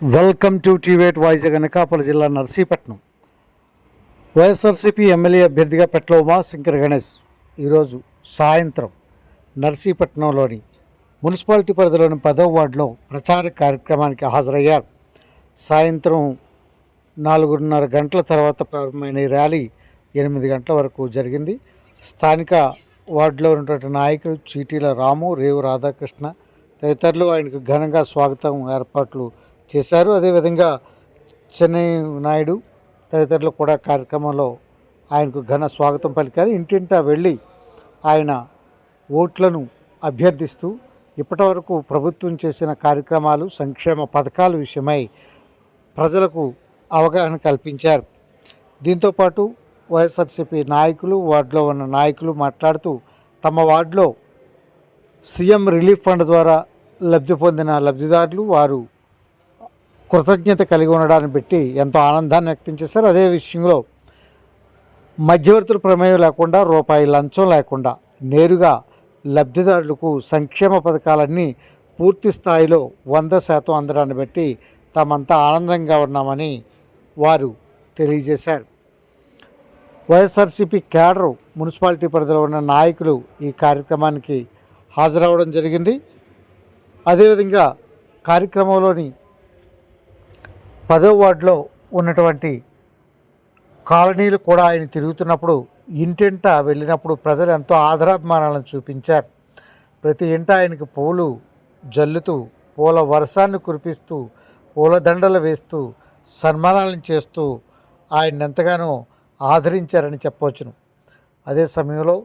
Welcome to టీవేట్ voice Anakapalli జిల్లా Narsipatnam. YSRCP MLA అభ్యర్థిగా పెట్ల ఉమా శంకర్ గణేష్ ఈరోజు సాయంత్రం నర్సీపట్నంలోని మున్సిపాలిటీ పరిధిలోని పదవ వార్డులో ప్రచార కార్యక్రమానికి హాజరయ్యారు. సాయంత్రం నాలుగున్నర గంటల తర్వాత ప్రారంభమైన ఈ ర్యాలీ ఎనిమిది గంటల వరకు జరిగింది. స్థానిక వార్డులో ఉన్నటువంటి నాయకులు చీటీల రాము రేవు రాధాకృష్ణ తదితరులు ఆయనకు ఘనంగా స్వాగతం ఏర్పాట్లు చేశారు. అదేవిధంగా చెన్నై నాయుడు తదితరులు కూడా కార్యక్రమంలో ఆయనకు ఘన స్వాగతం పలికారు. ఇంటింటా వెళ్ళి ఆయన ఓట్లను అభ్యర్థిస్తూ ఇప్పటివరకు ప్రభుత్వం చేసిన కార్యక్రమాలు సంక్షేమ పథకాల విషయమై ప్రజలకు అవగాహన కల్పించారు. దీంతోపాటు వైఎస్ఆర్సీపీ నాయకులు వార్డులో ఉన్న నాయకులు మాట్లాడుతూ తమ వార్డులో సీఎం రిలీఫ్ ఫండ్ ద్వారా లబ్ధి పొందిన లబ్ధిదారులు వారు కృతజ్ఞత కలిగి ఉండడాన్ని బట్టి ఎంతో ఆనందాన్ని వ్యక్తం చేశారు. అదే విషయంలో మధ్యవర్తుల ప్రమేయం లేకుండా రూపాయి లంచం లేకుండా నేరుగా లబ్ధిదారులకు సంక్షేమ పథకాలన్నీ పూర్తి స్థాయిలో వంద శాతం అందడాన్ని బట్టి తామంతా ఆనందంగా ఉన్నామని వారు తెలియజేశారు. వైఎస్ఆర్సీపీ క్యాడర్ మున్సిపాలిటీ పరిధిలో ఉన్న నాయకులు ఈ కార్యక్రమానికి హాజరవడం జరిగింది. అదేవిధంగా కార్యక్రమంలోని పదో వార్డులో ఉన్నటువంటి కాలనీలు కూడా ఆయన తిరుగుతున్నప్పుడు ఇంటింట వెళ్ళినప్పుడు ప్రజలు ఎంతో ఆదరాభిమానాలను చూపించారు. ప్రతి ఇంట ఆయనకు పూలు జల్లుతూ పూల వర్షాన్ని కురిపిస్తూ పూలదండలు వేస్తూ సన్మానాలను చేస్తూ ఆయన ఎంతగానో ఆదరించారని చెప్పవచ్చును. అదే సమయంలో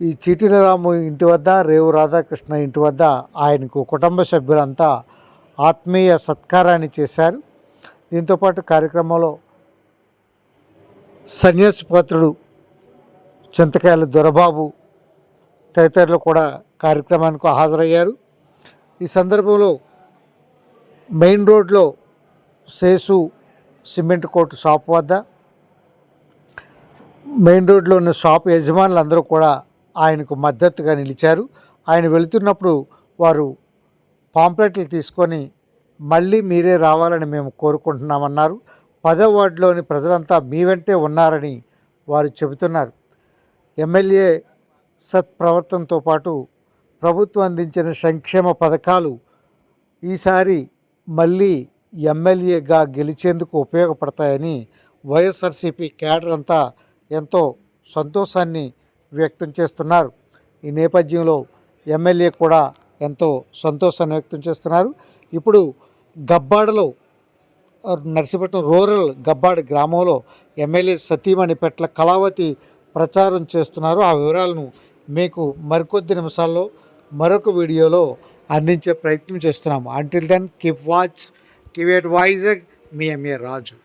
ఈ చీటీల రాము ఇంటి వద్ద రేవు రాధాకృష్ణ ఇంటి వద్ద ఆయనకు కుటుంబ సభ్యులంతా ఆత్మీయ సత్కారాన్ని చేశారు. దీంతోపాటు కార్యక్రమంలో సన్యాసి పాత్రుడు చింతకాయల దొరబాబు తదితరులు కూడా కార్యక్రమానికి హాజరయ్యారు. ఈ సందర్భంలో మెయిన్ రోడ్లో సేసు సిమెంట్ కోర్టు షాప్ వద్ద మెయిన్ రోడ్లో ఉన్న షాప్ యజమానులందరూ కూడా ఆయనకు మద్దతుగా నిలిచారు. ఆయన వెళుతున్నప్పుడు వారు పాంప్లెట్లు తీసుకొని మళ్ళీ మీరే రావాలని మేము కోరుకుంటున్నామన్నారు. పదో వార్డులోని ప్రజలంతా మీ వెంటే ఉన్నారని వారు చెబుతున్నారు. ఎమ్మెల్యే సత్ప్రవర్తనతో పాటు ప్రభుత్వం అందించిన సంక్షేమ పథకాలు ఈసారి మళ్ళీ ఎమ్మెల్యేగా గెలిచేందుకు ఉపయోగపడతాయని వైఎస్ఆర్సీపీ క్యాడర్ అంతా ఎంతో సంతోషాన్ని వ్యక్తం చేస్తున్నారు. ఈ నేపథ్యంలో ఎమ్మెల్యే కూడా ఎంతో సంతోషాన్ని వ్యక్తం చేస్తున్నారు. ఇప్పుడు గబ్బాడలో నర్సిపట్నం నర్సీపట్నం రూరల్ గబ్బాడి గ్రామంలో ఎమ్మెల్యే సతీమణి పెట్ల కళావతి ప్రచారం చేస్తున్నారు. ఆ వివరాలను మీకు మరికొద్ది నిమిషాల్లో మరొక వీడియోలో అందించే ప్రయత్నం చేస్తున్నాము. అంటిల్ దెన్ కీప్ వాచ్ టివేట్ అడ్వైజర్ మీ ఎంఏ రాజు.